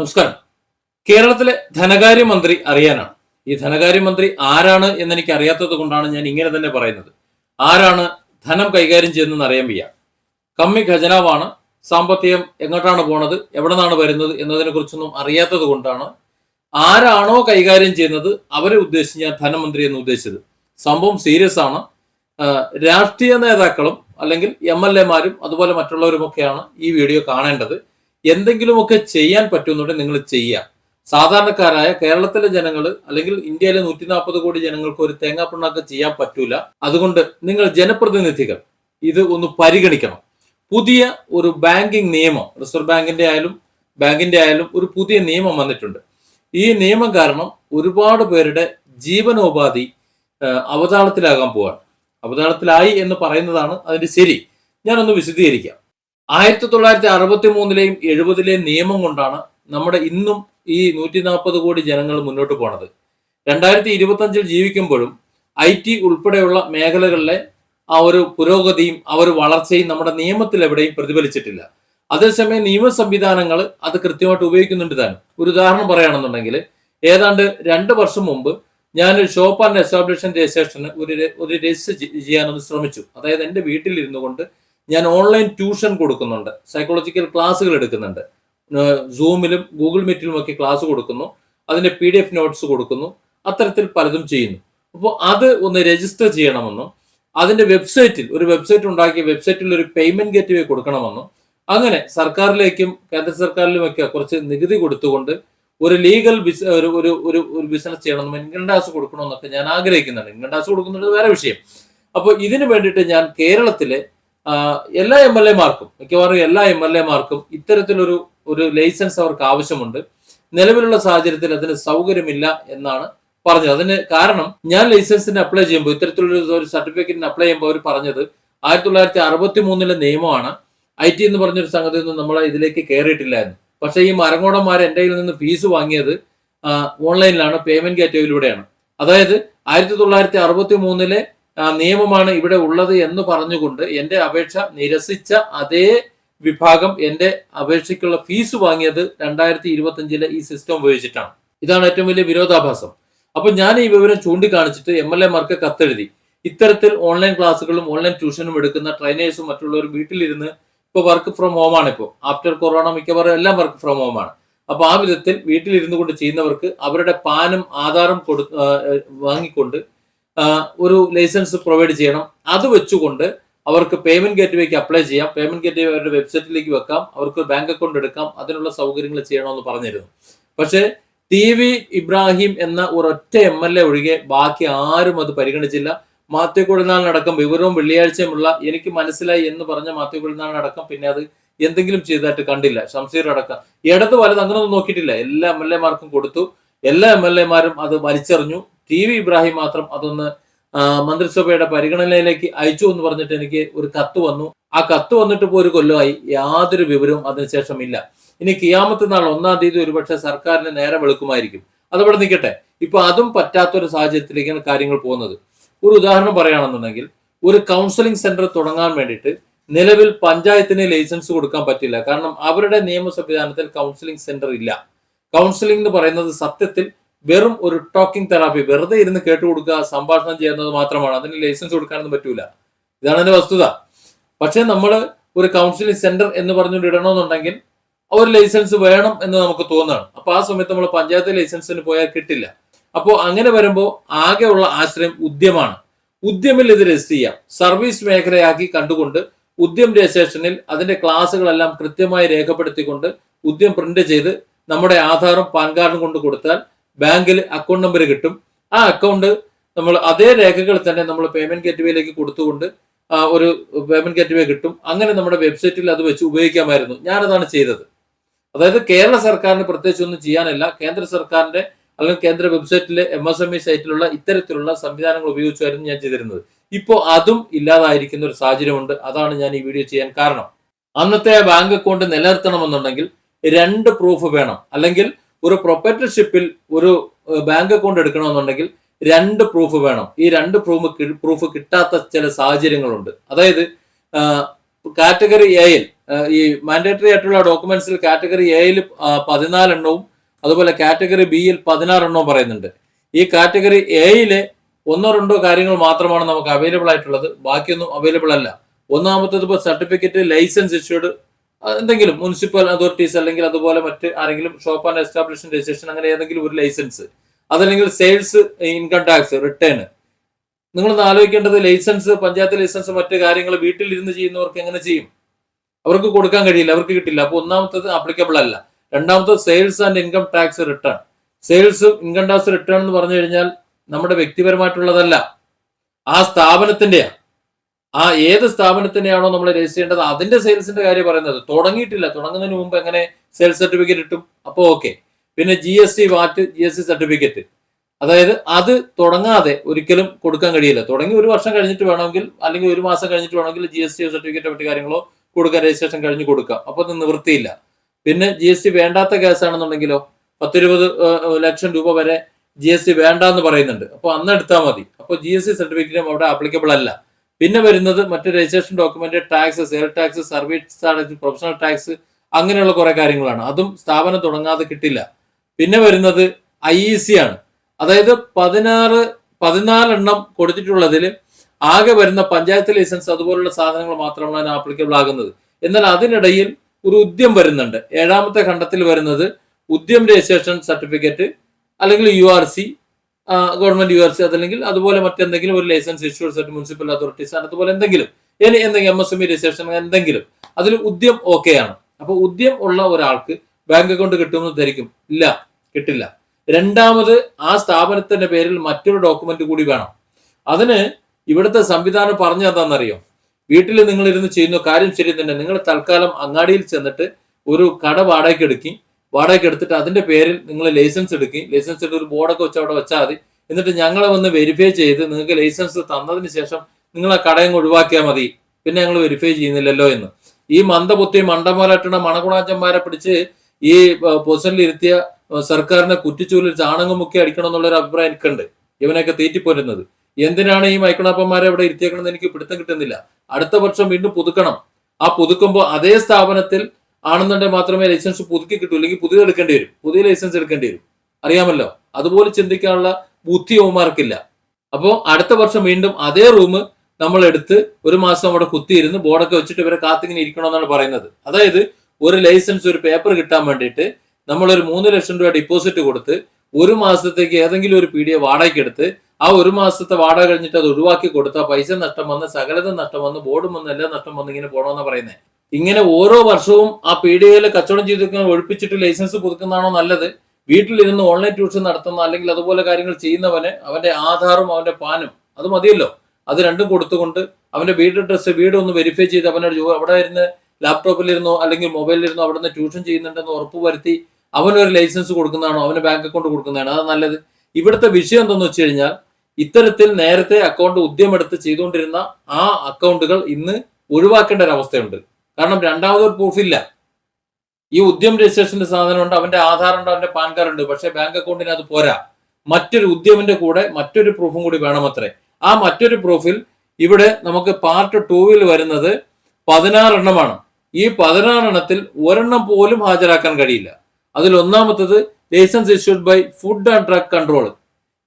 നമസ്കാരം. കേരളത്തിലെ ധനകാര്യമന്ത്രി അറിയാനാണ്. ഈ ധനകാര്യമന്ത്രി ആരാണ് എന്ന് എനിക്ക് അറിയാത്തത് കൊണ്ടാണ് ഞാൻ ഇങ്ങനെ തന്നെ പറയുന്നത്. ആരാണ് ധനം കൈകാര്യം ചെയ്യുന്നതെന്ന് അറിയാൻ വയ്യ. കമ്മി ഖജനാവാണ്. സാമ്പത്തികം എങ്ങോട്ടാണ് പോണത്? എവിടെ നിന്നാണ് വരുന്നത്? എന്നതിനെ കുറിച്ചൊന്നും അറിയാത്തത് കൊണ്ടാണ് ആരാണോ കൈകാര്യം ചെയ്യുന്നത് അവരെ ഉദ്ദേശിച്ച് ഞാൻ ധനമന്ത്രി എന്ന് ഉദ്ദേശിച്ചത്. സംഭവം സീരിയസ് ആണ്. രാഷ്ട്രീയ നേതാക്കളും അല്ലെങ്കിൽ എം എൽ എമാരും അതുപോലെ മറ്റുള്ളവരുമൊക്കെയാണ് ഈ വീഡിയോ കാണേണ്ടത്. എന്തെങ്കിലുമൊക്കെ ചെയ്യാൻ പറ്റുന്നുണ്ടെങ്കിൽ നിങ്ങൾ ചെയ്യുക. സാധാരണക്കാരായ കേരളത്തിലെ ജനങ്ങൾ അല്ലെങ്കിൽ ഇന്ത്യയിലെ നൂറ്റി നാൽപ്പത് കോടി ജനങ്ങൾക്ക് ഒരു തേങ്ങാപ്പിണ്ണാക്ക് ചെയ്യാൻ പറ്റൂല. അതുകൊണ്ട് നിങ്ങൾ ജനപ്രതിനിധികൾ ഇത് ഒന്ന് പരിഗണിക്കണം. പുതിയ ഒരു ബാങ്കിങ് നിയമം റിസർവ് ബാങ്കിന്റെ ആയാലും ബാങ്കിന്റെ ആയാലും ഒരു പുതിയ നിയമം വന്നിട്ടുണ്ട്. ഈ നിയമം കാരണം ഒരുപാട് പേരുടെ ജീവനോപാധി അവതാളത്തിലാകാൻ പോവാണ്. അവതാളത്തിലായി എന്ന് പറയുന്നതാണ് അതിന്റെ ശരി. ഞാനൊന്ന് വിശദീകരിക്കാം. ആയിരത്തി തൊള്ളായിരത്തി അറുപത്തി മൂന്നിലെയും എഴുപതിലെയും നിയമം കൊണ്ടാണ് നമ്മുടെ ഇന്നും ഈ നൂറ്റി നാൽപ്പത് കോടി ജനങ്ങൾ മുന്നോട്ട് പോണത്. രണ്ടായിരത്തി ഇരുപത്തി അഞ്ചിൽ ജീവിക്കുമ്പോഴും ഐ ടി ഉൾപ്പെടെയുള്ള മേഖലകളിലെ ആ ഒരു പുരോഗതിയും ആ ഒരു വളർച്ചയും നമ്മുടെ നിയമത്തിൽ എവിടെയും പ്രതിഫലിച്ചിട്ടില്ല. അതേസമയം നിയമ സംവിധാനങ്ങൾ അത് കൃത്യമായിട്ട് ഉപയോഗിക്കുന്നുണ്ട് താനും. ഒരു ഉദാഹരണം പറയുകയാണെന്നുണ്ടെങ്കിൽ ഏതാണ്ട് രണ്ട് വർഷം മുമ്പ് ഞാൻ ഷോപ്പ് ആൻഡ് എസ്റ്റാബ്ലിഷൻ രജിസ്ട്രേഷന് ഒരു ഒരു രജിസ്റ്റർ ചെയ്യാനൊന്ന് ശ്രമിച്ചു. അതായത് എന്റെ വീട്ടിലിരുന്നു കൊണ്ട് ഞാൻ ഓൺലൈൻ ട്യൂഷൻ കൊടുക്കുന്നുണ്ട്. സൈക്കോളജിക്കൽ ക്ലാസ്സുകൾ എടുക്കുന്നുണ്ട്. സൂമിലും ഗൂഗിൾ മീറ്റിലും ഒക്കെ ക്ലാസ് കൊടുക്കുന്നു. അതിന്റെ പി ഡി എഫ് നോട്ട്സ് കൊടുക്കുന്നു. അത്തരത്തിൽ പലതും ചെയ്യുന്നു. അപ്പോൾ അത് ഒന്ന് രജിസ്റ്റർ ചെയ്യണമെന്നും അതിന്റെ വെബ്സൈറ്റിൽ ഒരു വെബ്സൈറ്റ് ഉണ്ടാക്കിയ വെബ്സൈറ്റിൽ ഒരു പേയ്മെന്റ് ഗേറ്റ് വേ കൊടുക്കണമെന്നും അങ്ങനെ സർക്കാരിലേക്കും കേന്ദ്ര സർക്കാരിലുമൊക്കെ കുറച്ച് നികുതി കൊടുത്തുകൊണ്ട് ഒരു ലീഗൽ ബിസ് ഒരു ഒരു ഒരു ഒരു ബിസിനസ് ചെയ്യണമെന്നും ഇൻകം ടാക്സ് കൊടുക്കണമെന്നൊക്കെ ഞാൻ ആഗ്രഹിക്കുന്നുണ്ട്. ഇൻകം ടാക്സ് കൊടുക്കുന്നുണ്ട് വേറെ വിഷയം. അപ്പോൾ ഇതിനു വേണ്ടിയിട്ട് ഞാൻ കേരളത്തിലെ എല്ലാ എം എൽ എമാർക്കും മിക്കവാറും എല്ലാ എം എൽ എമാർക്കും ഇത്തരത്തിലൊരു ഒരു ലൈസൻസ് അവർക്ക് ആവശ്യമുണ്ട്. നിലവിലുള്ള സാഹചര്യത്തിൽ അതിന് സൗകര്യമില്ല എന്നാണ് പറഞ്ഞത്. അതിന് കാരണം ഞാൻ ലൈസൻസിന് അപ്ലൈ ചെയ്യുമ്പോൾ ഇത്തരത്തിലുള്ള ഒരു സർട്ടിഫിക്കറ്റിന് അപ്ലൈ ചെയ്യുമ്പോൾ അവർ പറഞ്ഞത് ആയിരത്തി തൊള്ളായിരത്തി അറുപത്തി മൂന്നിലെ നിയമമാണ്. ഐ ടി എന്ന് പറഞ്ഞൊരു സംഗതി ഒന്നും നമ്മൾ ഇതിലേക്ക് കയറിയിട്ടില്ലായിരുന്നു. പക്ഷേ ഈ മരങ്ങോടന്മാർ എന്റെ കയ്യിൽ നിന്ന് ഫീസ് വാങ്ങിയത് ഓൺലൈനിലാണ് പേയ്മെന്റ് ഗേറ്റ്വേയിലൂടെയാണ്. അതായത് ആയിരത്തി തൊള്ളായിരത്തി അറുപത്തി മൂന്നിലെ നിയമമാണ് ഇവിടെ ഉള്ളത് എന്ന് പറഞ്ഞുകൊണ്ട് എന്റെ അപേക്ഷ നിരസിച്ച അതേ വിഭാഗം എന്റെ അപേക്ഷയ്ക്കുള്ള ഫീസ് വാങ്ങിയത് രണ്ടായിരത്തി ഇരുപത്തി അഞ്ചിലെ ഈ സിസ്റ്റം ഉപയോഗിച്ചിട്ടാണ്. ഇതാണ് ഏറ്റവും വലിയ വിരോധാഭാസം. അപ്പോൾ ഞാൻ ഈ വിവരം ചൂണ്ടിക്കാണിച്ചിട്ട് എം എൽ എമാർക്ക് കത്തെഴുതി. ഇത്തരത്തിൽ ഓൺലൈൻ ക്ലാസ്സുകളും ഓൺലൈൻ ട്യൂഷനും എടുക്കുന്ന ട്രെയിനേഴ്സും മറ്റുള്ളവരും വീട്ടിലിരുന്ന് ഇപ്പൊ വർക്ക് ഫ്രം ഹോം ആണ് ഇപ്പോൾ ആഫ്റ്റർ കൊറോണ മിക്കവാറും എല്ലാം വർക്ക് ഫ്രം ഹോം ആണ്. അപ്പോൾ ആ വിധത്തിൽ വീട്ടിലിരുന്നു കൊണ്ട് ചെയ്യുന്നവർക്ക് അവരുടെ പാനും ആധാറും കൊടു വാങ്ങിക്കൊണ്ട് ഒരു ലൈസൻസ് പ്രൊവൈഡ് ചെയ്യണം. അത് വെച്ചുകൊണ്ട് അവർക്ക് പേയ്മെന്റ് ഗേറ്റ്വേക്ക് അപ്ലൈ ചെയ്യാം. പേയ്മെന്റ് ഗേറ്റ്വേ അവരുടെ വെബ്സൈറ്റിലേക്ക് വെക്കാം. അവർക്ക് ബാങ്ക് അക്കൗണ്ട് എടുക്കാം. അതിനുള്ള സൗകര്യങ്ങൾ ചെയ്യണമെന്ന് പറഞ്ഞിരുന്നു. പക്ഷേ ടി വി ഇബ്രാഹിം എന്ന ഒരൊറ്റ എം എൽ എ ഒഴികെ ബാക്കി ആരും അത് പരിഗണിച്ചില്ല. മാത്യു കുഴനാളിനടക്കം വിവരവും വെള്ളിയാഴ്ചയുമുള്ള എനിക്ക് മനസ്സിലായി എന്ന് പറഞ്ഞ മാത്യു കുഴനാളിനടക്കം പിന്നെ അത് എന്തെങ്കിലും ചെയ്തതായിട്ട് കണ്ടില്ല. ഷംസീർ അടക്കം. ഇടത് വലത് അങ്ങനെയൊന്നും നോക്കിയിട്ടില്ല. എല്ലാ എം എൽ എമാർക്കും കൊടുത്തു. എല്ലാ എം എൽ എമാരും അത് വലിച്ചെറിഞ്ഞു. ടി വി ഇബ്രാഹിം മാത്രം അതൊന്ന് മന്ത്രിസഭയുടെ പരിഗണനയിലേക്ക് അയച്ചു എന്ന് പറഞ്ഞിട്ട് എനിക്ക് ഒരു കത്ത് വന്നു. ആ കത്ത് വന്നിട്ട് ഇപ്പോൾ ഒരു കൊല്ലമായി യാതൊരു വിവരവും അതിനുശേഷം ഇല്ല ഇനി കിയാമത്ത് നാൾ ഒന്നാം തീയതി ഒരുപക്ഷെ സർക്കാരിന് നേരെ വെളുക്കുമായിരിക്കും. അതവിടെ നിൽക്കട്ടെ. ഇപ്പൊ അതും പറ്റാത്തൊരു സാഹചര്യത്തിലേക്കാണ് കാര്യങ്ങൾ പോകുന്നത്. ഒരു ഉദാഹരണം പറയുകയാണെന്നുണ്ടെങ്കിൽ ഒരു കൗൺസിലിംഗ് സെന്റർ തുടങ്ങാൻ വേണ്ടിയിട്ട് നിലവിൽ പഞ്ചായത്തിന് ലൈസൻസ് കൊടുക്കാൻ പറ്റില്ല. കാരണം അവരുടെ നിയമ സംവിധാനത്തിൽ കൗൺസിലിംഗ് സെന്റർ ഇല്ല. കൗൺസിലിംഗ് എന്ന് പറയുന്നത് സത്യത്തിൽ വെറും ഒരു ടോക്കിംഗ് തെറാപ്പി വെറുതെ ഇരുന്ന് കേട്ടു കൊടുക്കുക സംഭാഷണം ചെയ്യുന്നത് മാത്രമാണ്. അതിന് ലൈസൻസ് കൊടുക്കാനൊന്നും പറ്റൂല. ഇതാണ് അതിന്റെ വസ്തുത. പക്ഷെ നമ്മൾ ഒരു കൗൺസിലിംഗ് സെന്റർ എന്ന് പറഞ്ഞുകൊണ്ട് ഇടണമെന്നുണ്ടെങ്കിൽ ഒരു ലൈസൻസ് വേണം എന്ന് നമുക്ക് തോന്നുകയാണ് അപ്പൊ ആ സമയത്ത് നമ്മൾ പഞ്ചായത്ത് ലൈസൻസിന് പോയാൽ കിട്ടില്ല. അപ്പോൾ അങ്ങനെ വരുമ്പോൾ ആകെയുള്ള ആശ്രയം ഉദ്യമാണ് ഉദ്യമിൽ ഇത് രജിസ്റ്റർ ചെയ്യാം. സർവീസ് മേഖലയാക്കി കണ്ടുകൊണ്ട് ഉദ്യം രജിസ്ട്രേഷനിൽ അതിന്റെ ക്ലാസ്സുകളെല്ലാം കൃത്യമായി രേഖപ്പെടുത്തിക്കൊണ്ട് ഉദ്യം പ്രിന്റ് ചെയ്ത് നമ്മുടെ ആധാറും പാൻ കാർഡും കൊണ്ട് കൊടുത്താൽ ബാങ്കിൽ അക്കൗണ്ട് നമ്പർ കിട്ടും. ആ അക്കൗണ്ട് നമ്മൾ അതേ രേഖകൾ തന്നെ നമ്മൾ പേയ്മെന്റ് ഗേറ്റ്വേയിലേക്ക് കൊടുത്തുകൊണ്ട് ഒരു പേയ്മെന്റ് ഗേറ്റ്വേ കിട്ടും. അങ്ങനെ നമ്മുടെ വെബ്സൈറ്റിൽ അത് വെച്ച് ഉപയോഗിക്കാമായിരുന്നു. ഞാനതാണ് ചെയ്തത്. അതായത് കേരള സർക്കാരിന് പ്രത്യേകിച്ച് ഒന്നും ചെയ്യാനല്ല. കേന്ദ്ര സർക്കാരിന്റെ അല്ലെങ്കിൽ കേന്ദ്ര വെബ്സൈറ്റിലെ എം എസ് എം ഇ സൈറ്റിലുള്ള ഇത്തരത്തിലുള്ള സംവിധാനങ്ങൾ ഉപയോഗിച്ചായിരുന്നു ഞാൻ ചെയ്തിരുന്നത്. ഇപ്പോൾ അതും ഇല്ലാതായിരിക്കുന്ന ഒരു സാഹചര്യമുണ്ട്. അതാണ് ഞാൻ ഈ വീഡിയോ ചെയ്യാൻ കാരണം. അന്നത്തെ ബാങ്ക് അക്കൗണ്ട് നിലനിർത്തണമെന്നുണ്ടെങ്കിൽ രണ്ട് പ്രൂഫ് വേണം. അല്ലെങ്കിൽ ഒരു പ്രൊപ്പറ്റർഷിപ്പിൽ ഒരു ബാങ്ക് അക്കൗണ്ട് എടുക്കണമെന്നുണ്ടെങ്കിൽ രണ്ട് പ്രൂഫ് വേണം. ഈ രണ്ട് പ്രൂഫ് പ്രൂഫ് കിട്ടാത്ത ചില സാഹചര്യങ്ങളുണ്ട്. അതായത് കാറ്റഗറി എയിൽ ഈ മാൻഡേറ്ററി ആയിട്ടുള്ള ഡോക്യുമെന്റ്സിൽ കാറ്റഗറി എയിൽ പതിനാലെണ്ണവും അതുപോലെ കാറ്റഗറി ബിയിൽ പതിനാറെണ്ണവും പറയുന്നുണ്ട്. ഈ കാറ്റഗറി എയിലെ ഒന്നോ രണ്ടോ കാര്യങ്ങൾ മാത്രമാണ് നമുക്ക് അവൈലബിൾ ആയിട്ടുള്ളത്. ബാക്കിയൊന്നും അവൈലബിൾ അല്ല. ഒന്നാമത്തത് ഇപ്പോൾ സർട്ടിഫിക്കറ്റ് ലൈസൻസ് ഇഷ്യൂഡ് എന്തെങ്കിലും മുനിസിപ്പൽ അതോറിറ്റീസ് അല്ലെങ്കിൽ അതുപോലെ മറ്റ് ആരെങ്കിലും ഷോപ്പ് ആൻഡ് എസ്റ്റാബ്ലിഷ്മെന്റ് രജിസ്ട്രേഷൻ അങ്ങനെ ഏതെങ്കിലും ഒരു ലൈസൻസ് അതല്ലെങ്കിൽ സെയിൽസ് ഇൻകം ടാക്സ് റിട്ടേൺ നിങ്ങളൊന്ന് ആലോചിക്കേണ്ടത് ലൈസൻസ് പഞ്ചായത്ത് ലൈസൻസ് മറ്റു കാര്യങ്ങൾ വീട്ടിൽ ഇരുന്ന് ചെയ്യുന്നവർക്ക് എങ്ങനെ ചെയ്യും? അവർക്ക് കൊടുക്കാൻ കഴിയില്ല അവർക്ക് കിട്ടില്ല. അപ്പൊ ഒന്നാമത്തത് ആപ്ലിക്കബിൾ അല്ല. രണ്ടാമത്തത് sales and income tax return sales income tax return എന്ന് പറഞ്ഞു കഴിഞ്ഞാൽ നമ്മുടെ വ്യക്തിപരമായിട്ടുള്ളതല്ല. ആ സ്ഥാപനത്തിന്റെയാണ് ആ ഏത് സ്ഥാപനത്തിനെയാണോ നമ്മൾ രജിസ്റ്റർ ചെയ്യേണ്ടത് അതിന്റെ സെയിൽസിന്റെ കാര്യം പറയുന്നത്. തുടങ്ങിയിട്ടില്ല. തുടങ്ങുന്നതിന് മുമ്പ് എങ്ങനെ സെയിൽസ് സർട്ടിഫിക്കറ്റ് കിട്ടും? അപ്പോൾ ഓക്കെ. പിന്നെ G S T VAT G S T certificate. അതായത് അത് തുടങ്ങാതെ ഒരിക്കലും കൊടുക്കാൻ കഴിയില്ല. തുടങ്ങി ഒരു വർഷം കഴിഞ്ഞിട്ട് വേണമെങ്കിൽ അല്ലെങ്കിൽ ഒരു മാസം കഴിഞ്ഞിട്ട് വേണമെങ്കിൽ ജി എസ് ടി സർട്ടിഫിക്കറ്റ് മറ്റു കാര്യങ്ങളോ കൊടുക്കാൻ രജിസ്ട്രേഷൻ കഴിഞ്ഞ് കൊടുക്കാം അപ്പോൾ അത് നിവൃത്തിയില്ല. പിന്നെ ജി എസ് ടി വേണ്ടാത്ത കേസാണെന്നുണ്ടെങ്കിലോ പത്തിരുപത് ലക്ഷം രൂപ വരെ ജി എസ് ടി വേണ്ട എന്ന് പറയുന്നുണ്ട്. അപ്പോൾ അന്ന് എടുത്താൽ മതി. അപ്പോൾ ജി എസ് ടി സർട്ടിഫിക്കറ്റും അവിടെ ആപ്ലിക്കബിൾ അല്ല. പിന്നെ വരുന്നത് മറ്റ് registration document tax sale tax service tax professional tax അങ്ങനെയുള്ള കുറെ കാര്യങ്ങളാണ്. അതും സ്ഥാപനം തുടങ്ങാതെ കിട്ടില്ല. പിന്നെ വരുന്നത് ഐ ഇ സി ആണ്. അതായത് പതിനാറ് പതിനാലെണ്ണം കൊടുത്തിട്ടുള്ളതിൽ ആകെ വരുന്ന പഞ്ചായത്ത് ലൈസൻസ് അതുപോലുള്ള സാധനങ്ങൾ മാത്രമാണ് അതിന് ആപ്ലിക്കബിൾ ആകുന്നത്. എന്നാൽ അതിനിടയിൽ ഒരു ഉദ്യം വരുന്നുണ്ട്. ഏഴാമത്തെ ഖണ്ഡത്തിൽ വരുന്നത് ഉദ്യം രജിസ്ട്രേഷൻ സർട്ടിഫിക്കറ്റ് അല്ലെങ്കിൽ U R C government U R C അതല്ലെങ്കിൽ അതുപോലെ മറ്റെന്തെങ്കിലും ഒരു licence issued municipal authorities അതുപോലെ എന്തെങ്കിലും. ഇനി എന്തെങ്കിലും M S M E registration എന്തെങ്കിലും. അതിൽ ഉദ്യം ഓക്കെ ആണ്. അപ്പൊ ഉദ്യം ഉള്ള ഒരാൾക്ക് ബാങ്ക് അക്കൗണ്ട് കിട്ടുമെന്ന് ധരിക്കും. ഇല്ല കിട്ടില്ല. രണ്ടാമത് ആ സ്ഥാപനത്തിന്റെ പേരിൽ മറ്റൊരു ഡോക്യുമെന്റ് കൂടി വേണം. അതിന് ഇവിടുത്തെ സംവിധാനം പറഞ്ഞ എന്താണെന്നറിയോ? വീട്ടിൽ നിങ്ങൾ ഇരുന്ന് ചെയ്യുന്ന കാര്യം ശരി തന്നെ. നിങ്ങൾ തൽക്കാലം അങ്ങാടിയിൽ ചെന്നിട്ട് ഒരു കട വാടകയ്ക്ക് എടുക്കി വാടകയ്ക്ക് എടുത്തിട്ട് അതിന്റെ പേരിൽ നിങ്ങൾ ലൈസൻസ് എടുക്കുകയും ലൈസൻസ് എടുത്ത് ഒരു ബോർഡൊക്കെ വെച്ച് അവിടെ വെച്ചാൽ മതി. എന്നിട്ട് ഞങ്ങളെ വന്ന് വെരിഫൈ ചെയ്ത് നിങ്ങൾക്ക് ലൈസൻസ് തന്നതിന് ശേഷം നിങ്ങൾ ആ കടയും ഒഴിവാക്കിയാൽ മതി. പിന്നെ ഞങ്ങൾ വെരിഫൈ ചെയ്യുന്നില്ലല്ലോ എന്ന്. ഈ മന്ദബുദ്ധി മണ്ടമോലട്ടണ മണകുണാച്ചന്മാരെ പിടിച്ച് ഈ പൊസിഷനിൽ ഇരുത്തിയ സർക്കാരിനെ കുറ്റിച്ചൂലിൽ ചാണകം മുക്കി അടിക്കണം എന്നുള്ളൊരു അഭിപ്രായം എനിക്കുണ്ട്. ഇവനൊക്കെ തീറ്റിപ്പോരുന്നത്. എന്തിനാണ് ഈ മൈക്കണപ്പന്മാരെ ഇവിടെ ഇരുത്തിയേക്കണമെന്ന് എനിക്ക് പിടുത്തം കിട്ടുന്നില്ല. അടുത്ത വർഷം വീണ്ടും പുതുക്കണം. ആ പുതുക്കുമ്പോൾ അതേ സ്ഥാപനത്തിൽ ആണെന്നുണ്ടെങ്കിൽ മാത്രമേ ലൈസൻസ് പുതുക്കി കിട്ടൂ അല്ലെങ്കിൽ പുതിയത് എടുക്കേണ്ടി വരും. പുതിയ ലൈസൻസ് എടുക്കേണ്ടി വരും. അറിയാമല്ലോ? അതുപോലെ ചിന്തിക്കാനുള്ള ബുദ്ധി ഓമാർക്കില്ല അപ്പോൾ അടുത്ത വർഷം വീണ്ടും അതേ റൂം നമ്മൾ എടുത്ത് ഒരു മാസം അവിടെ കുത്തിയിരുന്ന് ബോർഡൊക്കെ വെച്ചിട്ട് ഇവരെ കാത്തിങ്ങനെ ഇരിക്കണമെന്നാണ് പറയുന്നത്. അതായത് ഒരു ലൈസൻസ് ഒരു പേപ്പർ കിട്ടാൻ വേണ്ടിയിട്ട് നമ്മൾ ഒരു മൂന്ന് ലക്ഷം രൂപ ഡിപ്പോസിറ്റ് കൊടുത്ത് ഒരു മാസത്തേക്ക് ഏതെങ്കിലും ഒരു പി ഡി എ വാടകയ്ക്ക് എടുത്ത് ആ ഒരു മാസത്തെ വാടക കഴിഞ്ഞിട്ട് അത് ഒഴിവാക്കി കൊടുത്താൽ പൈസ നഷ്ടം വന്ന് സകലത നഷ്ടം വന്ന് ബോർഡും വന്ന് എല്ലാം നഷ്ടം വന്ന് ഇങ്ങനെ പോകണമെന്നാണ് പറയുന്നത്. ഇങ്ങനെ ഓരോ വർഷവും ആ പി ഡി എയിൽ കച്ചവടം ചെയ്തിരിക്കുന്ന ഒഴിപ്പിച്ചിട്ട് ലൈസൻസ് പുതുക്കുന്നതാണോ നല്ലത്? വീട്ടിലിരുന്ന് ഓൺലൈൻ ട്യൂഷൻ നടത്തുന്ന അല്ലെങ്കിൽ അതുപോലെ കാര്യങ്ങൾ ചെയ്യുന്നവന് അവന്റെ ആധാറും അവന്റെ പാനും അത് മതിയല്ലോ. അത് രണ്ടും കൊടുത്തുകൊണ്ട് അവന്റെ വീട് അഡ്രസ്സ് വീട് ഒന്ന് വെരിഫൈ ചെയ്ത് അവനോട് അവിടെ ഇരുന്ന് ലാപ്ടോപ്പിലിരുന്നോ അല്ലെങ്കിൽ മൊബൈലിലിരുന്നോ അവിടെ നിന്ന് ട്യൂഷൻ ചെയ്യുന്നുണ്ടെന്ന് ഉറപ്പ് വരുത്തി അവനൊരു ലൈസൻസ് കൊടുക്കുന്നതാണോ? അവന് ബാങ്ക് അക്കൗണ്ട് കൊടുക്കുന്നതാണോ? അത് നല്ലത്. ഇവിടുത്തെ വിഷയം എന്തെന്ന് വെച്ച് കഴിഞ്ഞാൽ ഇത്തരത്തിൽ നേരത്തെ അക്കൗണ്ട് ഉദ്യമെടുത്ത് ചെയ്തുകൊണ്ടിരുന്ന ആ അക്കൗണ്ടുകൾ ഇന്ന് ഒഴിവാക്കേണ്ട ഒരു അവസ്ഥയുണ്ട് കാരണം രണ്ടാമതൊരു പ്രൂഫ് ഇല്ല. ഈ ഉദ്യം രജിസ്ട്രേഷന്റെ സാധനമുണ്ട് അവന്റെ ആധാർ ഉണ്ട് അവന്റെ പാൻ കാർഡ് ഉണ്ട്. പക്ഷേ ബാങ്ക് അക്കൗണ്ടിന് അത് പോരാ. മറ്റൊരു ഉദ്യമിന്റെ കൂടെ മറ്റൊരു പ്രൂഫും കൂടി വേണമത്രേ. ആ മറ്റൊരു പ്രൂഫിൽ ഇവിടെ നമുക്ക് പാർട്ട് ടൂവിൽ വരുന്നത് പതിനാറെണ്ണമാണ്. ഈ പതിനാറെണ്ണത്തിൽ ഒരെണ്ണം പോലും ഹാജരാക്കാൻ കഴിയില്ല. അതിൽ ഒന്നാമത്തത് licence issued by food and drug control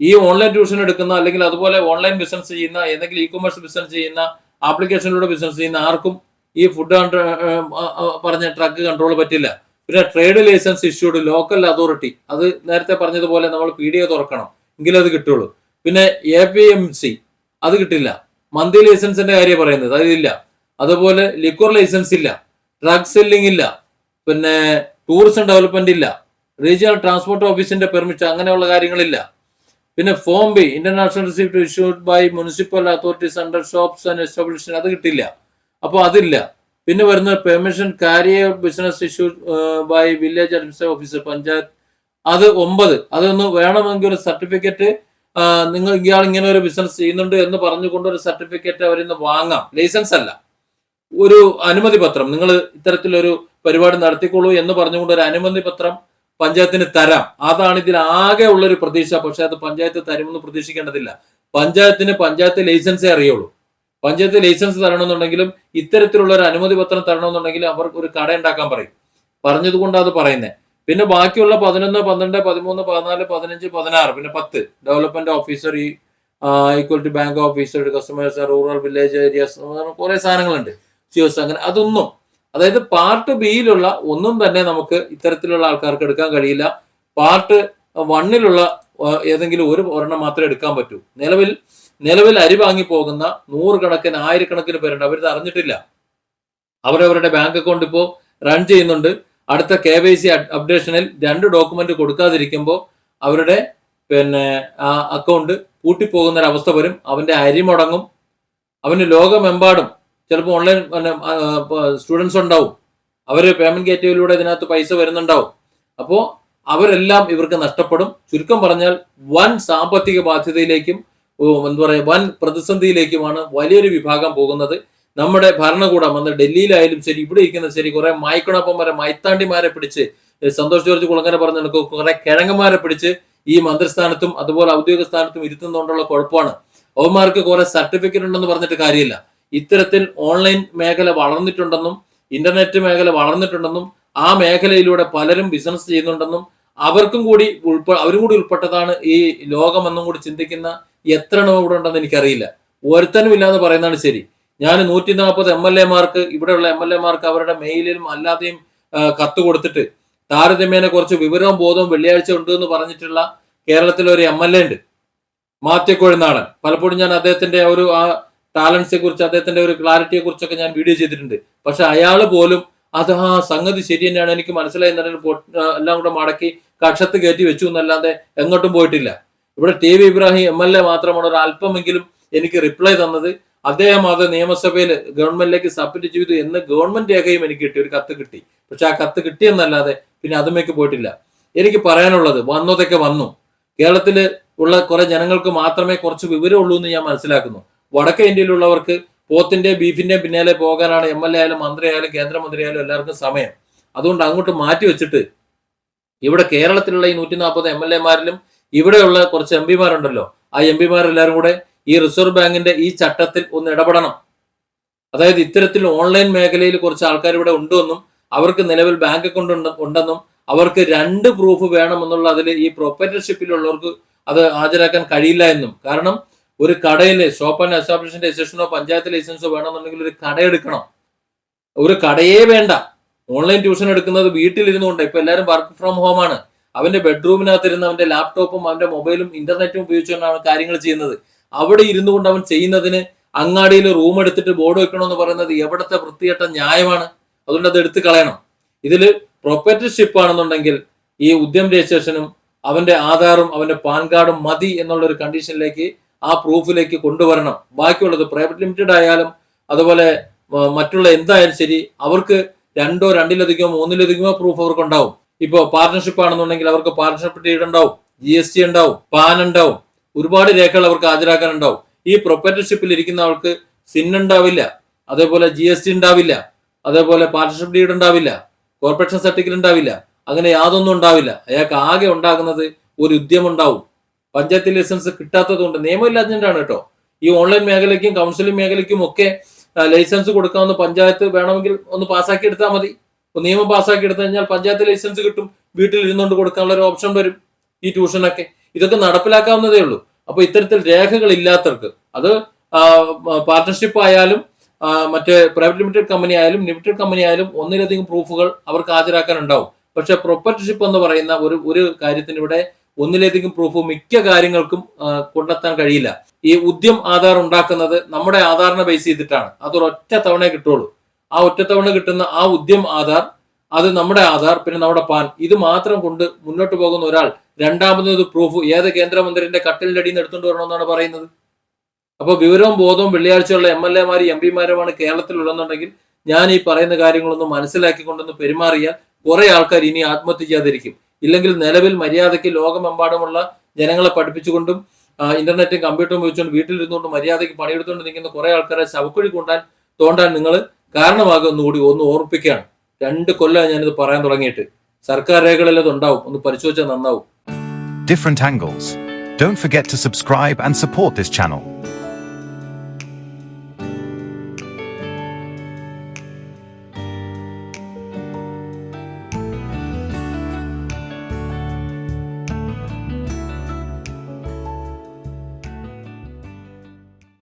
ഈ ഓൺലൈൻ ട്യൂഷൻ എടുക്കുന്ന അല്ലെങ്കിൽ അതുപോലെ ഓൺലൈൻ ബിസിനസ് ചെയ്യുന്ന ഏതെങ്കിലും ഇ കൊമേഴ്സ് ബിസിനസ് ചെയ്യുന്ന ആപ്ലിക്കേഷനിലൂടെ ബിസിനസ് ചെയ്യുന്ന ആർക്കും ഈ ഫുഡ് പറഞ്ഞ ട്രക്ക് കൺട്രോൾ പറ്റില്ല. പിന്നെ trade licence issued local authority അത് നേരത്തെ പറഞ്ഞതുപോലെ നമ്മൾ പി ഡി എ തുറക്കണം. എങ്കിലേ അത് കിട്ടുള്ളൂ. പിന്നെ എ പി എം സി അത് കിട്ടില്ല. മന്തി ലൈസൻസിന്റെ കാര്യം പറയുന്നത് അതില്ല അതുപോലെ ലിക്വർ ലൈസൻസ് ഇല്ല. ഡ്രഗ് സെല്ലിംഗ് ഇല്ല. പിന്നെ ടൂറിസം ഡെവലപ്മെന്റ് ഇല്ല. റീജിയണൽ ട്രാൻസ്പോർട്ട് ഓഫീസിന്റെ പെർമിറ്റ് അങ്ങനെയുള്ള കാര്യങ്ങളില്ല. പിന്നെ form B international receipt issued by municipal authorities under shops and establishment അത് കിട്ടില്ല. അപ്പോൾ അതില്ല. പിന്നെ വരുന്ന permission carrier business issue by village administration officer panchayat. അത് ഒമ്പത്. അതൊന്ന് വേണമെങ്കിൽ ഒരു സർട്ടിഫിക്കറ്റ് നിങ്ങൾ ഇയാൾ ഇങ്ങനെ ഒരു ബിസിനസ് ചെയ്യുന്നുണ്ട് എന്ന് പറഞ്ഞുകൊണ്ട് ഒരു സർട്ടിഫിക്കറ്റ് അവരിൽ നിന്ന് വാങ്ങാം. ലൈസൻസ് അല്ല. ഒരു അനുമതി പത്രം. നിങ്ങൾ ഇത്തരത്തിലൊരു പരിപാടി നടത്തിക്കൊള്ളൂ എന്ന് പറഞ്ഞുകൊണ്ട് ഒരു അനുമതി പത്രം പഞ്ചായത്തിന് തരാം. അതാണ് ഇതിൽ ആകെ ഉള്ളൊരു പ്രതീക്ഷ. പക്ഷെ അത് പഞ്ചായത്ത് തരുമെന്ന് പ്രതീക്ഷിക്കേണ്ടതില്ല. പഞ്ചായത്തിന് പഞ്ചായത്ത് ലൈസൻസേ അറിയുള്ളൂ. പഞ്ചായത്ത് ലൈസൻസ് തരണമെന്നുണ്ടെങ്കിലും ഇത്തരത്തിലുള്ള ഒരു അനുമതി പത്രം തരണമെന്നുണ്ടെങ്കിൽ അവർ ഒരു കട ഉണ്ടാക്കാൻ പറയും. പറഞ്ഞതുകൊണ്ടാണ് അത് പറയുന്നത് പിന്നെ ബാക്കിയുള്ള പതിനൊന്ന് പന്ത്രണ്ട് പതിമൂന്ന് പതിനാല് പതിനഞ്ച് പതിനാറ് പിന്നെ പത്ത്. ഡെവലപ്മെന്റ് ഓഫീസർ ഈ equal to bank officer customers rural village areas കുറെ സാധനങ്ങളുണ്ട്. സിയോസ് അങ്ങനെ അതൊന്നും. അതായത് പാർട്ട് ബിയിലുള്ള ഒന്നും തന്നെ നമുക്ക് ഇത്തരത്തിലുള്ള ആൾക്കാർക്ക് എടുക്കാൻ കഴിയില്ല. പാർട്ട് വണ്ണിലുള്ള ഏതെങ്കിലും ഒരു ഒരെണ്ണം മാത്രമേ എടുക്കാൻ പറ്റൂ. നിലവിൽ നിലവിൽ അരി വാങ്ങി പോകുന്ന നൂറുകണക്കിന് ആയിരക്കണക്കിന് പേരുണ്ട്. അവരിത് അറിഞ്ഞിട്ടില്ല. അവരവരുടെ ബാങ്ക് അക്കൗണ്ട് ഇപ്പോൾ റൺ ചെയ്യുന്നുണ്ട്. അടുത്ത കെ വൈ സി അപ്ഡേഷനിൽ രണ്ട് ഡോക്യുമെന്റ് കൊടുക്കാതിരിക്കുമ്പോൾ അവരുടെ പിന്നെ ആ അക്കൗണ്ട് പൂട്ടിപ്പോകുന്ന ഒരു അവസ്ഥ വരും. അവന്റെ അരി മുടങ്ങും. അവന് ലോകമെമ്പാടും ചിലപ്പോൾ ഓൺലൈൻ സ്റ്റുഡൻസ് ഉണ്ടാവും. അവർ പേയ്മെന്റ് ഗേറ്റ്വേയിലൂടെ ഇതിനകത്ത് പൈസ വരുന്നുണ്ടാവും. അപ്പോൾ അവരെല്ലാം ഇവർക്ക് നഷ്ടപ്പെടും. ചുരുക്കം പറഞ്ഞാൽ വൻ സാമ്പത്തിക ബാധ്യതയിലേക്കും എന്താ പറയുക വൻ പ്രതിസന്ധിയിലേക്കുമാണ് വലിയൊരു വിഭാഗം പോകുന്നത്. നമ്മുടെ ഭരണകൂടം അന്ന് ഡൽഹിയിലായാലും ശരി ഇവിടെ ഇരിക്കുന്നത് ശരി കുറെ മായ്ക്കണപ്പന്മാരെ മൈത്താണ്ടിമാരെ പിടിച്ച് സന്തോഷ് ജോർജ് കുളങ്ങര പറഞ്ഞ കണക്ക് കുറെ കിഴങ്ങന്മാരെ പിടിച്ച് ഈ മന്ത്രിസ്ഥാനത്തും അതുപോലെ ഔദ്യോഗിക സ്ഥാനത്തും ഇരുത്തുന്നതുകൊണ്ടുള്ള കുഴപ്പമാണ്. അവന്മാർക്ക് കുറെ സർട്ടിഫിക്കറ്റ് ഉണ്ടെന്ന് പറഞ്ഞിട്ട് കാര്യമില്ല. ഇത്തരത്തിൽ ഓൺലൈൻ മേഖല വളർന്നിട്ടുണ്ടെന്നും ഇന്റർനെറ്റ് മേഖല വളർന്നിട്ടുണ്ടെന്നും ആ മേഖലയിലൂടെ പലരും ബിസിനസ് ചെയ്യുന്നുണ്ടെന്നും അവർക്കും കൂടി ഉൾപ്പെ അവരും കൂടി ഉൾപ്പെട്ടതാണ് ഈ ലോകമെന്നും കൂടി ചിന്തിക്കുന്ന എത്ര എണ്ണം ഇവിടെ ഉണ്ടെന്ന് എനിക്കറിയില്ല. ഒരുത്തനും ഇല്ലാന്ന് പറയുന്നതാണ് ശരി. ഞാൻ നൂറ്റി നാൽപ്പത് എം എൽ എമാർക്ക് ഇവിടെയുള്ള എം എൽ എമാർക്ക് അവരുടെ മെയിലിലും അല്ലാതെയും കത്ത് കൊടുത്തിട്ട് താരതമ്യേന കുറച്ച് വിവരവും ബോധവും വെള്ളിയാഴ്ച ഉണ്ട് എന്ന് പറഞ്ഞിട്ടുള്ള കേരളത്തിലെ ഒരു എം എൽ എ ഉണ്ട്. മാത്യക്കോഴി നാടൻ. പലപ്പോഴും ഞാൻ അദ്ദേഹത്തിന്റെ ഒരു ആ ടാലൻസിനെ കുറിച്ച് അദ്ദേഹത്തിന്റെ ഒരു ക്ലാരിറ്റിയെ കുറിച്ചൊക്കെ ഞാൻ വീഡിയോ ചെയ്തിട്ടുണ്ട്. പക്ഷെ അയാൾ പോലും അത് ആ സംഗതി ശരി തന്നെയാണ് എനിക്ക് മനസ്സിലായി. എല്ലാം കൂടെ മടക്കി കക്ഷത്ത് കയറ്റി വെച്ചു എന്നല്ലാതെ എങ്ങോട്ടും പോയിട്ടില്ല. ഇവിടെ T V Ibrahim M L A മാത്രമാണ് ഒരു അല്പമെങ്കിലും എനിക്ക് റിപ്ലൈ തന്നത്. അദ്ദേഹം അത് നിയമസഭയിൽ ഗവൺമെന്റിലേക്ക് സബ്മിറ്റ് ചെയ്തു എന്ന് ഗവൺമെന്റ് രേഖയും എനിക്ക് കിട്ടി ഒരു കത്ത് കിട്ടി. പക്ഷെ ആ കത്ത് കിട്ടിയെന്നല്ലാതെ പിന്നെ അതുമേക്ക് പോയിട്ടില്ല. എനിക്ക് പറയാനുള്ളത് വന്നതൊക്കെ വന്നു. കേരളത്തിൽ ഉള്ള കുറെ ജനങ്ങൾക്ക് മാത്രമേ കുറച്ച് വിവരമുള്ളൂ എന്ന് ഞാൻ മനസ്സിലാക്കുന്നു. വടക്കേ ഇന്ത്യയിലുള്ളവർക്ക് പോത്തിന്റെ ബീഫിന്റെയും പിന്നാലെ പോകാനാണ് എം എൽ എ ആയാലും മന്ത്രി ആയാലും കേന്ദ്രമന്ത്രി ആയാലും എല്ലാവർക്കും സമയം. അതുകൊണ്ട് അങ്ങോട്ട് മാറ്റി വെച്ചിട്ട് ഇവിടെ കേരളത്തിലുള്ള ഈ നൂറ്റി നാൽപ്പത് എം എൽ എമാരിലും ഇവിടെയുള്ള കുറച്ച് എം പിമാരുണ്ടല്ലോ. ആ എം പിമാരെല്ലാവരും കൂടെ ഈ റിസർവ് ബാങ്കിന്റെ ഈ ചട്ടത്തിൽ ഒന്ന് ഇടപെടണം. അതായത് ഇത്തരത്തിൽ ഓൺലൈൻ മേഖലയിൽ കുറച്ച് ആൾക്കാർ ഇവിടെ ഉണ്ടെന്നും അവർക്ക് നിലവിൽ ബാങ്ക് അക്കൗണ്ട് ഉണ്ടെന്നും അവർക്ക് രണ്ട് പ്രൂഫ് വേണമെന്നുള്ള അതിൽ ഈ പ്രൊപ്പറേറ്റർഷിപ്പിലുള്ളവർക്ക് അത് ഹാജരാക്കാൻ കഴിയില്ല എന്നും. കാരണം ഒരു കടയിൽ ഷോപ്പ് ആൻഡ് എസ്റ്റാബ്ലിഷൻ രജിസ്ട്രേഷനോ പഞ്ചായത്ത് ലൈസൻസോ വേണമെന്നുണ്ടെങ്കിൽ ഒരു കട എടുക്കണം. ഒരു കടയേ വേണ്ട. ഓൺലൈൻ ട്യൂഷൻ എടുക്കുന്നത് വീട്ടിലിരുന്നുകൊണ്ട്. ഇപ്പൊ എല്ലാവരും വർക്ക് ഫ്രം ഹോം ആണ്. അവന്റെ ബെഡ്റൂമിനകത്ത് ഇരുന്ന് അവന്റെ ലാപ്ടോപ്പും അവന്റെ മൊബൈലും ഇന്റർനെറ്റും ഉപയോഗിച്ചുകൊണ്ടാണ് കാര്യങ്ങൾ ചെയ്യുന്നത്. അവിടെ ഇരുന്നു കൊണ്ട് അവൻ ചെയ്യുന്നതിന് അങ്ങാടിയിൽ റൂം എടുത്തിട്ട് ബോർഡ് വെക്കണമെന്ന് പറയുന്നത് എവിടത്തെ വൃത്തികെട്ട ന്യായമാണ്. അതുകൊണ്ട് അത് എടുത്തു കളയണം. ഇതിൽ പ്രൊപ്പറ്റർഷിപ്പ് ആണെന്നുണ്ടെങ്കിൽ ഈ ഉദ്യം രജിസ്ട്രേഷനും അവന്റെ ആധാറും അവന്റെ പാൻ കാർഡും മതി എന്നുള്ള ഒരു കണ്ടീഷനിലേക്ക് ആ പ്രൂഫിലേക്ക് കൊണ്ടുവരണം. ബാക്കിയുള്ളത് പ്രൈവറ്റ് ലിമിറ്റഡ് ആയാലും അതുപോലെ മറ്റുള്ള എന്തായാലും ശരി അവർക്ക് രണ്ടോ രണ്ടിലധികമോ മൂന്നിലധികമോ പ്രൂഫ് അവർക്ക് ഉണ്ടാവും. ഇപ്പോ പാർട്ണർഷിപ്പ് ആണെന്നുണ്ടെങ്കിൽ അവർക്ക് പാർട്ണർഷിപ്പ് ഡീഡ് ഉണ്ടാവും ജി എസ് ടി ഉണ്ടാവും പാൻ ഉണ്ടാവും ഒരുപാട് രേഖകൾ അവർക്ക് ഹാജരാക്കാൻ ഉണ്ടാവും ഈ പ്രൊപ്പറേറ്റർഷിപ്പിൽ ഇരിക്കുന്ന ആൾക്ക് സിൻ ഉണ്ടാവില്ല അതേപോലെ ജി എസ് ടി ഉണ്ടാവില്ല അതേപോലെ പാർട്ണർഷിപ്പ് ഡീഡ് ഉണ്ടാവില്ല കോർപ്പറേഷൻ സർട്ടിഫിക്കറ്റ് ഉണ്ടാവില്ല അങ്ങനെ യാതൊന്നും ഉണ്ടാവില്ല. അയാൾക്ക് ആകെ ഉണ്ടാകുന്നത് ഒരു ഉദ്യമം ഉണ്ടാവും പഞ്ചായത്ത് ലൈസൻസ് കിട്ടാത്തത് കൊണ്ട് നിയമമില്ലാത്തതിന്റെയാണ് കേട്ടോ. ഈ ഓൺലൈൻ മേഖലയ്ക്കും കൗൺസിലിംഗ് മേഖലയ്ക്കും ഒക്കെ ലൈസൻസ് കൊടുക്കാവുന്ന പഞ്ചായത്ത് വേണമെങ്കിൽ ഒന്ന് പാസ്സാക്കി എടുത്താൽ മതി. ഒന്ന് നിയമം പാസ്സാക്കി എടുത്തു കഴിഞ്ഞാൽ പഞ്ചായത്ത് ലൈസൻസ് കിട്ടും. വീട്ടിൽ ഇരുന്നുകൊണ്ട് കൊടുക്കാനുള്ള ഒരു ഓപ്ഷൻ വരും ഈ ട്യൂഷനൊക്കെ. ഇതൊക്കെ നടപ്പിലാക്കാവുന്നതേ ഉള്ളൂ. അപ്പൊ ഇത്തരത്തിൽ രേഖകൾ ഇല്ലാത്തവർക്ക് അത് പാർട്ട്ണർഷിപ്പ് ആയാലും മറ്റേ പ്രൈവറ്റ് ലിമിറ്റഡ് കമ്പനി ആയാലും ലിമിറ്റഡ് കമ്പനി ആയാലും ഒന്നിലധികം പ്രൂഫുകൾ അവർക്ക് ഹാജരാക്കാൻ ഉണ്ടാവും പക്ഷെ പ്രോപ്പർട്ടിഷിപ്പ് എന്ന് പറയുന്ന ഒരു ഒരു കാര്യത്തിന് ഇവിടെ ഒന്നിലധികം പ്രൂഫ് മിക്ക കാര്യങ്ങൾക്കും കൊണ്ടെത്താൻ കഴിയില്ല. ഈ ഉദ്യം ആധാർ ഉണ്ടാക്കുന്നത് നമ്മുടെ ആധാറിനെ ബേസ് ചെയ്തിട്ടാണ്. അതൊരൊറ്റ തവണ കിട്ടുള്ളൂ ആ ഒറ്റത്തവണ കിട്ടുന്ന ആ ഉദ്യം ആധാർ അത് നമ്മുടെ ആധാർ പിന്നെ നമ്മുടെ പാൻ ഇത് മാത്രം കൊണ്ട് മുന്നോട്ട് പോകുന്ന ഒരാൾ രണ്ടാമതൊരു പ്രൂഫ് ഏത് കേന്ദ്രമന്ത്രിന്റെ കട്ടിലിന്റെ അടിയിൽ നിന്ന് എടുത്തുകൊണ്ട് വരണമെന്നാണ് പറയുന്നത്. അപ്പോൾ വിവരവും ബോധവും വെള്ളിയാഴ്ചയുള്ള എം എൽ എമാരും എം പിമാരുമാണ് കേരളത്തിലുള്ളതെന്നുണ്ടെങ്കിൽ ഞാൻ ഈ പറയുന്ന കാര്യങ്ങളൊന്നും മനസ്സിലാക്കിക്കൊണ്ടൊന്ന് പെരുമാറിയാൽ കുറെ ആൾക്കാർ ഇനി ആത്മഹത്യ ചെയ്യാതിരിക്കും ഇല്ലെങ്കിൽ നിലവിൽ മര്യാദയ്ക്ക് ലോകമെമ്പാടുമുള്ള ജനങ്ങളെ പഠിപ്പിച്ചുകൊണ്ടും ഇന്റർനെറ്റും കമ്പ്യൂട്ടറും ഉപയോഗിച്ചുകൊണ്ട് വീട്ടിലിരുന്നുകൊണ്ട് മര്യാദയ്ക്ക് പണിയെടുത്തുകൊണ്ട് നിൽക്കുന്ന കുറെ ആൾക്കാരെ ശവക്കുഴി കൊണ്ടാൻ തോണ്ടാൻ നിങ്ങൾ കാരണമാകുമെന്നുകൂടി ഒന്ന് ഓർമ്മിപ്പിക്കുകയാണ് രണ്ട് കൊല്ലം ഞാനിത് പറയാൻ തുടങ്ങിയിട്ട് സർക്കാർ രേഖകളിൽ ഉണ്ടാവും ഒന്ന് പരിശോധിച്ചാൽ നന്നാവും different angles. Don't forget to subscribe and support this channel.